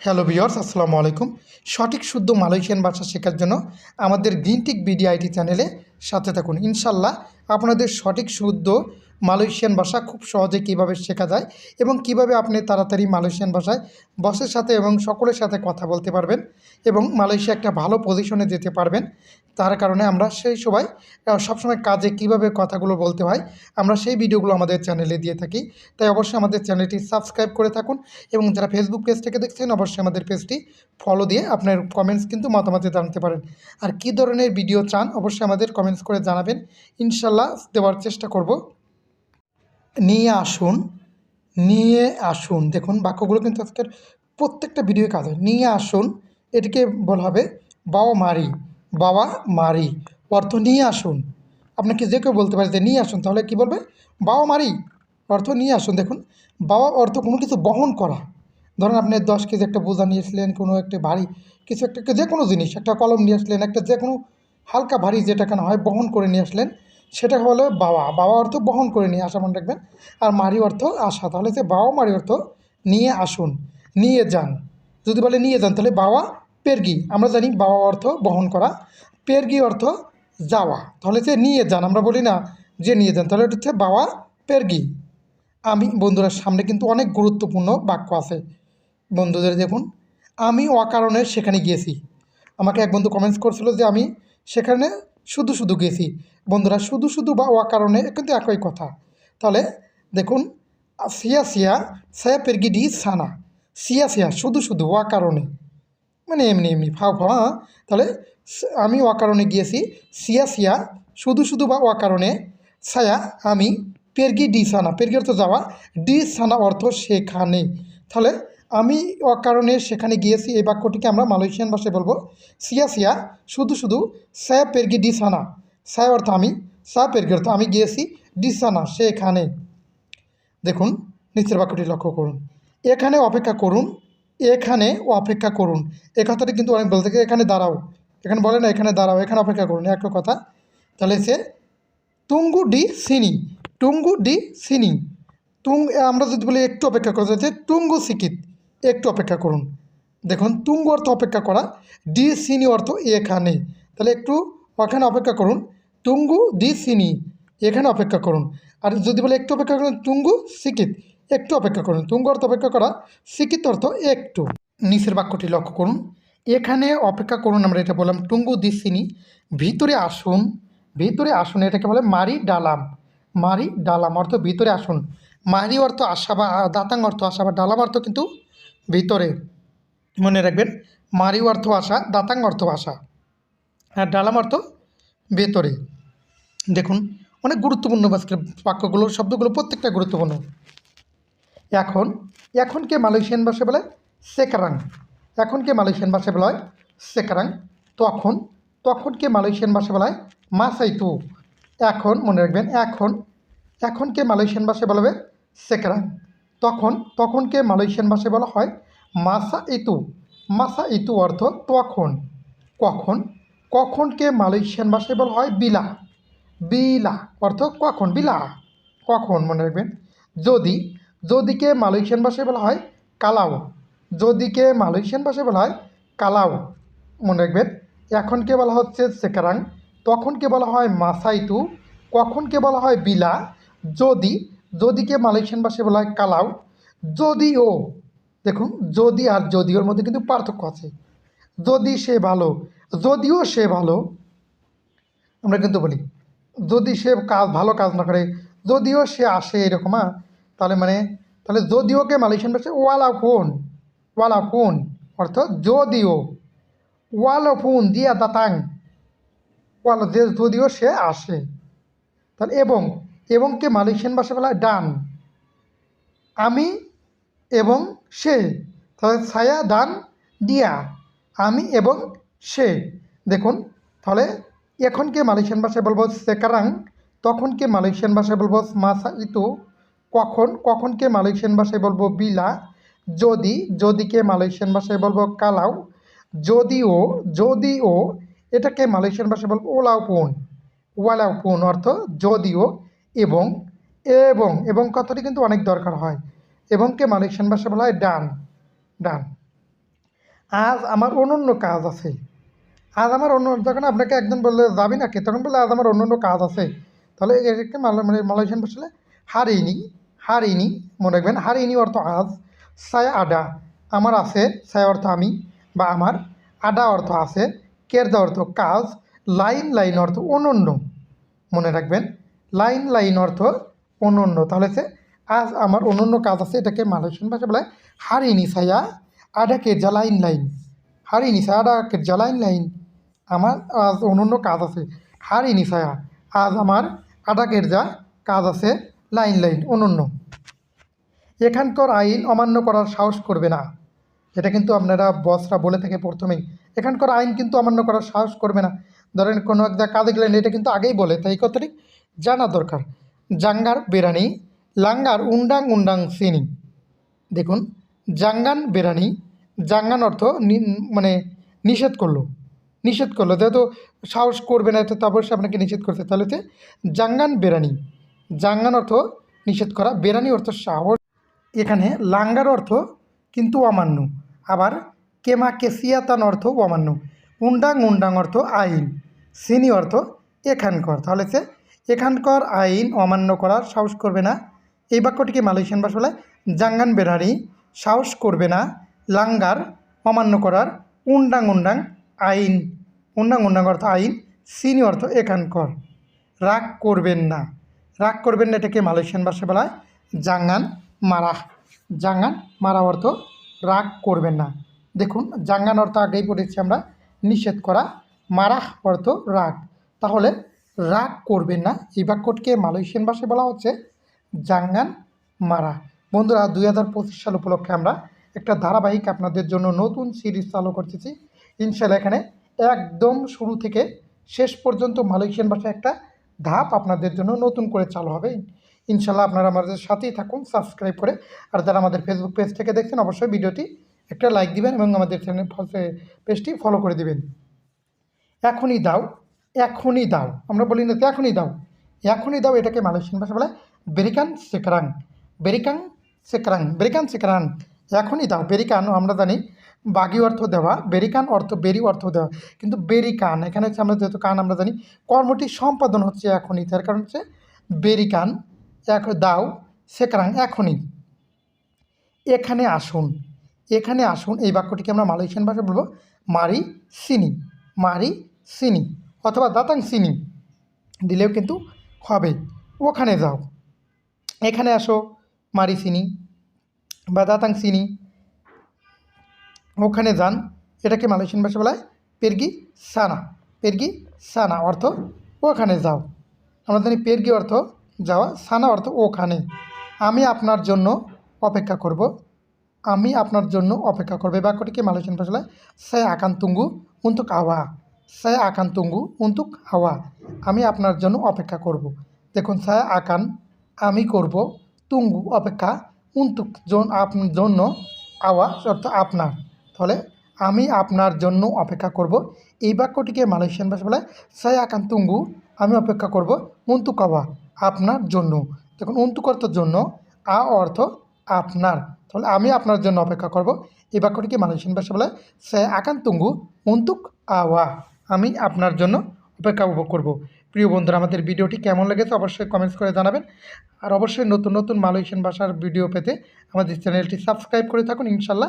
Hello viewers আসসালামু আলাইকুম সঠিক শুদ্ধ মালয়েশিয়ান ভাষা শেখার জন্য আমাদের গ্রিনটিক বিডিআইটি চ্যানেলে সাথে থাকুন। ইনশাল্লাহ আপনাদের সঠিক শুদ্ধ মালয়েশিয়ান ভাষা খুব সহজে কীভাবে শেখা যায় এবং কীভাবে আপনি তাড়াতাড়ি মালয়েশিয়ান ভাষায় বসের সাথে এবং সকলের সাথে কথা বলতে পারবেন এবং মালয়েশিয়া একটা ভালো পজিশনে যেতে পারবেন। তার কারণে আমরা সেই সবাই সবসময় কাজে কীভাবে কথাগুলো বলতে হয়, আমরা সেই ভিডিওগুলো আমাদের চ্যানেলে দিয়ে থাকি। তাই অবশ্যই আমাদের চ্যানেলটি সাবস্ক্রাইব করে থাকুন এবং যারা ফেসবুক পেজ থেকে দেখছেন, অবশ্যই আমাদের পেজটি ফলো দিয়ে আপনার কমেন্টস কিন্তু মতামত জানতে পারেন। আর কী ধরনের ভিডিও চান, অবশ্যই আমাদের কমেন্টস করে জানাবেন। ইনশাল্লাহ দেওয়ার চেষ্টা করব। নিয়ে আসুন নিয়ে আসুন। দেখুন, বাক্যগুলো কিন্তু আজকের প্রত্যেকটা ভিডিও কাজ হয়। নিয়ে আসুন, এটিকে বলা হবে বাবা মারি বাবা মারি। অর্থ নিয়ে আসুন। আপনাকে যে কেউ বলতে পারে যে নিয়ে আসুন, তাহলে কি বলবে? বাবা মারি, অর্থ নিয়ে আসুন। দেখুন, বাবা অর্থ কোনো কিছু বহন করা। ধরেন, আপনি দশ কেজি একটা বোঝা নিয়ে আসলেন কোনো একটা ভারী কিছু একটা, যে কোনো জিনিস, একটা কলম নিয়ে আসলেন, একটা যে কোনো হালকা ভারী যেটা কেন হয়, বহন করে নিয়ে আসলেন। সেটা হলো বাবা বাবা অর্থ বহন করে নিয়ে আসা, মনে রাখবেন। আর মারি অর্থ আসা। তাহলে যে বাবা মারি অর্থ নিয়ে আসুন, নিয়ে যান। যদি বলে নিয়ে যান, তাহলে বাবা পেরগি। আমরা জানি বাবা অর্থ বহন করা, পেরগি অর্থ যাওয়া। তাহলে যে নিয়ে যান। আমরা বলি না যে নিয়ে যান। তাহলে এটা হচ্ছে বাবা পেরগি। আমি, বন্ধুরা, সামনে কিন্তু অনেক গুরুত্বপূর্ণ বাক্য আছে। বন্ধুদের দেখুন, আমি অকারণে সেখানে গিয়েছি। আমাকে এক বন্ধু কমেন্টস করছিল যে আমি সেখানে শুধু শুধু গেছি। বন্ধুরা, শুধু শুধু বা অকারণে কিন্তু একই কথা। তাহলে দেখুন, সিয়া সিয়া সায়া পেরগি ডি সানা। সিয়া সিয়া, শুধু শুধু ওয়া কারণে। মানে এমনি এমনি ফাও ফাও হ্যাঁ? তাহলে আমি ওয়া কারণে গিয়েছি, সিয়া সিয়া, শুধু শুধু বা ওয়া কারণে ছায়া আমি পেরগি ডি সানা। পেরগি অর্থ যাওয়া, ডি সানা অর্থ সেখানে। তাহলে আমি অকারণে সেখানে গিয়েছি, এই বাক্যটিকে আমরা মালয়েশিয়ান ভাষায় বলব। সিয়া সিয়া, শুধু শুধু স্যা পেরগি ডি সানা। সায়া অর্থ আমি সা পেরগি অর্থ আমি গিয়েছি, ডি সানা, সেখানে। দেখুন, নিচের বাক্যটি লক্ষ্য করুন। এখানে অপেক্ষা করুন, এখানে অপেক্ষা করুন। এ কথাটি কিন্তু অনেক বলতে এখানে দাঁড়াও। এখানে বলে না, এখানে দাঁড়াও, এখানে অপেক্ষা করুন একটা কথা। তাহলে সে টুঙ্গু ডি সিনি টুঙ্গু ডি সিনি। টুং আমরা যদি বলি একটু অপেক্ষা করতে হচ্ছে টুঙ্গু সিকিত। একটু অপেক্ষা করুন। দেখুন, তুঙ্গ অর্থ অপেক্ষা করা ডি সিনি অর্থ এখানে। তাহলে একটু ওখানে অপেক্ষা করুন। টুঙ্গু ডি সিনি এখানে অপেক্ষা করুন। আর যদি বলে একটু অপেক্ষা করুন টুঙ্গু সিকিত, একটু অপেক্ষা করুন। তুঙ্গ অর্থ অপেক্ষা করা, সিকিত অর্থ একটু। নিচের বাক্যটি লক্ষ্য করুন। এখানে অপেক্ষা করুন, আমরা এটা বললাম টুঙ্গু দি সিনি ভিতরে আসুন। ভিতরে আসুন, এটাকে বলে মারি ডালাম। মারি ডালাম অর্থ ভিতরে আসুন। মারি অর্থ আশা বা দাতাং অর্থ আশা বা ডালাম অর্থ কিন্তু ভিতরে, মনে রাখবেন মারি অর্থ ভাষা, দাতাং অর্থ ভাষা, আর ডালাম অর্থ ভেতরে। দেখুন, অনেক গুরুত্বপূর্ণ বাক্যগুলো, শব্দগুলো প্রত্যেকটা গুরুত্বপূর্ণ। এখন এখনকে মালয়েশিয়ান ভাষায় বলে সেকারাং? এখনকে মালয়েশিয়ান ভাষায় বলা হয় সেকারাং? তখন তখনকে মালয়েশিয়ান ভাষায় বলা হয় মাসাইতু? এখন, মনে রাখবেন, এখন এখনকে মালয়েশিয়ান ভাষায় বলা হবে সেকারাং। তখন, তখনকে মালয়েশিয়ান ভাষায় বলা হয় মাসা ইতু মাসা ইতু অর্থ তখন। কখন? কখনকে মালয়েশিয়ান ভাষায় বলা হয় বিলা। বিলা অর্থ কখন? বিলা। কখন? মনে রাখবেন। যদি, যদিকে মালয়েশিয়ান ভাষায় বলা হয় কালাও। যদিকে মালয়েশিয়ান ভাষায় বলা হয় কালাও। মনে রাখবেন। এখনকে বলা হচ্ছে সেকারাং। তখনকে বলা হয় মাসাইতু। কখনকে বলা হয় বিলা। যদি যদিকে মালয়েশিয়ান ভাষায় বলা হয় কালাউ যদিও দেখুন, যদি আর যদিওর মধ্যে কিন্তু পার্থক্য আছে। যদি সে ভালো, যদিও সে ভালো, আমরা কিন্তু বলি, যদি সে কাজ, ভালো কাজ না করে, যদিও সে আসে এরকম তাহলে মানে তাহলে যদিওকে মালয়েশিয়ান ভাষায় ওয়ালা ফোন ওয়ালা ফোন অর্থ যদিও ওয়ালা ফোন দিয়া দাতাং, ওয়ালা, যে যদিও সে আসে, তাহলে এবং এবংকে মালয়েশিয়ান ভাষা বলা ডান। আমি এবং সে। তাহলে ছায়া দান দিয়া। আমি এবং সে। দেখুন, তাহলে এখনকে মালয়েশিয়ান ভাষায় বলব সেকারাং তখনকে মালয়েশিয়ান ভাষায় বলব মাসা ইতু, কখন কখনকে মালয়েশিয়ান ভাষায় বলব বিলা, যদি যদি যদিকে মালয়েশিয়ান ভাষায় বলব কালাও যদিও যদিও এটাকে মালয়েশিয়ান ভাষায় বলব ওলাও পুন ওয়ালাও পুন অর্থ যদিও এবং এবং এবং কথাটি কিন্তু অনেক দরকার হয়। এবংকে মালয়েশিয়ান ভাষা বলা হয় ডান ডান। আজ আমার অনন্য কাজ আছে। আজ আমার অন্য যখন আপনাকে একজন বললে যাবি নাকি? তখন বললে আজ আমার অন্য কাজ আছে। তাহলে এটাকে মালয় মানে মালয়েশিয়ান ভাষায় হারিনি হারিনি মনে রাখবেন হারিনি অর্থ আজ সায় আডা আমার আছে সায় অর্থ আমি বা আমার আডা অর্থ আছে কেরদা অর্থ কাজ লাইন লাইন অর্থ অনন্য। মনে রাখবেন লাইন লাইন অর্থ অনন্য। তাহলে সে আজ আমার অনন্য কাজ আছে, এটাকে মালয়েশিয়ান ভাষা বলে হারিনি সায়া আডা কেরজা লাইন লাইন। হারিনি সায়া আডা কেরজা লাইন লাইন। আমার আজ অনন্য কাজ আছে, হারি সায়া আজ আমার আডা কেরজা কাজ আছে, লাইন লাইন, অনন্য। এখানকার আইন অমান্য করার সাহস করবে না। এটা কিন্তু আপনারা বসরা বলে থাকে প্রথমেই। এখানকার আইন কিন্তু অমান্য করার সাহস করবে না। ধরেন কোনো একটা কাজে গেলেন, এটা কিন্তু আগেই বলে, তাই কথাটি জানা দরকার। জাঙ্গার বেরানি লাঙ্গার উন্ডাং উন্ডাং সিনি। দেখুন, জাঙ্গান বেরানি জাঙ্গান অর্থ মানে নিষেধ করল। নিষেধ করল। যেহেতু সাহস করবে না তো অবশ্যই আপনাকে নিষেধ করছে, তাহলে হচ্ছে জাঙ্গান বেরানি জাঙ্গান অর্থ নিষেধ করা বেরানি অর্থ সাহস। এখানে লাঙ্গার অর্থ কিন্তু অমান্য। আবার কেমা কেসিয়াতান অর্থ অমান্য। উন্ডাং উন্ডাং অর্থ আইন। সিনি অর্থ এখানকার। তাহলে সে এখানকার আইন অমান্য করার সাহস করবে না। এই বাক্যটিকে মালয়েশিয়ান ভাষা বলে জাঙ্গান বেরানি সাহস করবে না। লাঙ্গার অমান্য করার উন্ডাং উন্ডাং আইন। উন্ডাং উন্ডাং অর্থ আইন সিনি অর্থ এখানকার। রাগ করবেন না। রাগ করবেন না এটাকে মালয়েশিয়ান ভাষায় বলা হয় জাঙ্গান মারা। জাঙ্গান মারা অর্থ রাগ করবেন না। দেখুন, জাঙ্গান অর্থ আগেই পড়েছি আমরা, নিষেধ করা। মারা অর্থ রাগ। তাহলে রাগ করবেন না। এই বাক্যটিকে মালয়েশিয়ান ভাষায় বলা হচ্ছে জাঙ্গান মারা। বন্ধুরা, দুই হাজার পঁচিশ সাল উপলক্ষে আমরা একটা ধারাবাহিক আপনাদের জন্য নতুন সিরিজ চালু করতেছি। ইনশাল্লাহ এখানে একদম শুরু থেকে শেষ পর্যন্ত মালয়েশিয়ান ভাষায় একটা ধাপ আপনাদের জন্য নতুন করে চালু হবে। ইনশাল্লাহ আপনারা আমাদের সাথেই থাকুন, সাবস্ক্রাইব করে। আর যারা আমাদের ফেসবুক পেজ থেকে দেখছেন, অবশ্যই ভিডিওটি একটা লাইক দিবেন এবং আমাদের চ্যানেল পেজটি ফলো করে দিবেন। এখনই দাও এখনই দাও। আমরা বলি না এখনই দাও। এখনই দাও এটাকে মালয়েশিয়ান ভাষা বলে বেরিকান সেকরাং। বেরিকাং সেকরাং, বেরিকান সেকরাং। এখনই দাও। বেরিকান আমরা জানি বাগি অর্থ দেওয়া, বেরিকান অর্থ, বেরি অর্থ দেওয়া। কিন্তু বেরিকান, এখানে হচ্ছে আমরা যেহেতু কান, আমরা জানি কর্মটি সম্পাদন হচ্ছে এখনই। তার কারণ হচ্ছে বেরিকান, এক দাও, সেকরাং, এখনই। এখানে আসুন এখানে আসুন। এই বাক্যটিকে আমরা মালয়েশিয়ান ভাষায় বলব মারি সিনি মারি সিনি। অথবা দাতাং সিনি দিলেও কিন্তু হবে ওখানে যাও এখানে আসো মারি সিনি বা দাতাং সিনি ওখানে যান। এটাকে মালয়েশিয়ান ভাষা বলা হয় পেরগি সানা। পেরগি সানা অর্থ ওখানে যাও। আমরা জানি পেরগি অর্থ যাওয়া, সানা অর্থ ওখানে। আমি আপনার জন্য অপেক্ষা করব। আমি আপনার জন্য অপেক্ষা করব। বাক্যটিকে মালয়েশিয়ান ভাষা বলা হয় সে আকান তুঙ্গু উন্তুক হাওয়া সে আকান তুঙ্গু উন্তুক হাওয়া। আমি আপনার জন্য অপেক্ষা করব। দেখুন সে আকান, আমি করব। তুঙ্গু অপেক্ষা উন্তুক জন আপনার জন্য আওয়াজ অর্থ আপনার। তাহলে আমি আপনার জন্য অপেক্ষা করব। এই বাক্যটিকে মালয়েশিয়ান ভাষা বলে সাই আকান তুঙ্গু, আমি অপেক্ষা করব উন্তুক আওয়া আপনার জন্য। দেখুন উন্তুক অর্থ জন্য, আ অর্থ আপনার। তাহলে আমি আপনার জন্য অপেক্ষা করব। এই বাক্যটিকে মালয়েশিয়ান ভাষা বলে সে আকান তুঙ্গু উন্তুক আওয়া আমি আপনার জন্য অপেক্ষা উপভোগ করব। প্রিয় বন্ধুরা, আমাদের ভিডিওটি কেমন লেগেছে অবশ্যই কমেন্টস করে জানাবেন। আর অবশ্যই নতুন নতুন মালয়েশিয়ান ভাষার ভিডিও পেতে আমাদের চ্যানেলটি সাবস্ক্রাইব করে থাকুন। ইনশাল্লাহ